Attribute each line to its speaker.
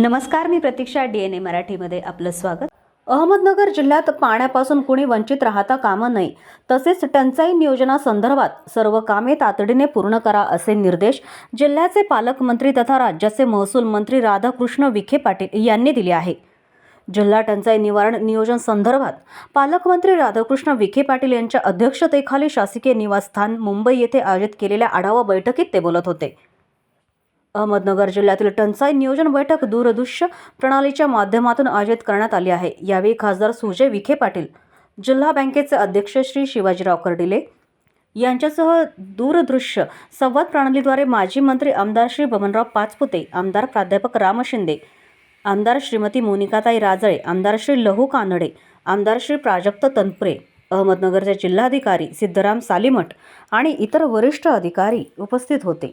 Speaker 1: नमस्कार मी प्रतीक्षा D N ए मराठीमध्ये आपलं स्वागत. अहमदनगर जिल्ह्यात पाण्यापासून कुणी वंचित राहता कामा नये तसेच टंचाई नियोजनासंदर्भात सर्व कामे तातडीने पूर्ण करा असे निर्देश जिल्ह्याचे पालकमंत्री तथा राज्याचे महसूल मंत्री राधाकृष्ण विखे पाटील यांनी दिले आहे. जिल्हा टंचाई निवारण नियोजन संदर्भात पालकमंत्री राधाकृष्ण विखे पाटील यांच्या अध्यक्षतेखाली शासकीय निवासस्थान मुंबई येथे आयोजित केलेल्या आढावा बैठकीत ते बोलत होते. अहमदनगर जिल्ह्यातील टंचाई नियोजन बैठक दूरदृश्य प्रणालीच्या माध्यमातून आयोजित करण्यात आली आहे. यावेळी खासदार सुजय विखे पाटील जिल्हा बँकेचे अध्यक्ष श्री शिवाजीराव कर्डिले यांच्यासह दूरदृश्य संवाद प्रणालीद्वारे माजी मंत्री आमदार श्री बबनराव पाचपुते आमदार प्राध्यापक राम शिंदे आमदार श्रीमती मोनिकाताई राजळे आमदार श्री लहू कानडे आमदार श्री प्राजक्त तनपुरे अहमदनगरचे जिल्हाधिकारी सिद्धराम सालीमठ आणि इतर वरिष्ठ अधिकारी उपस्थित होते.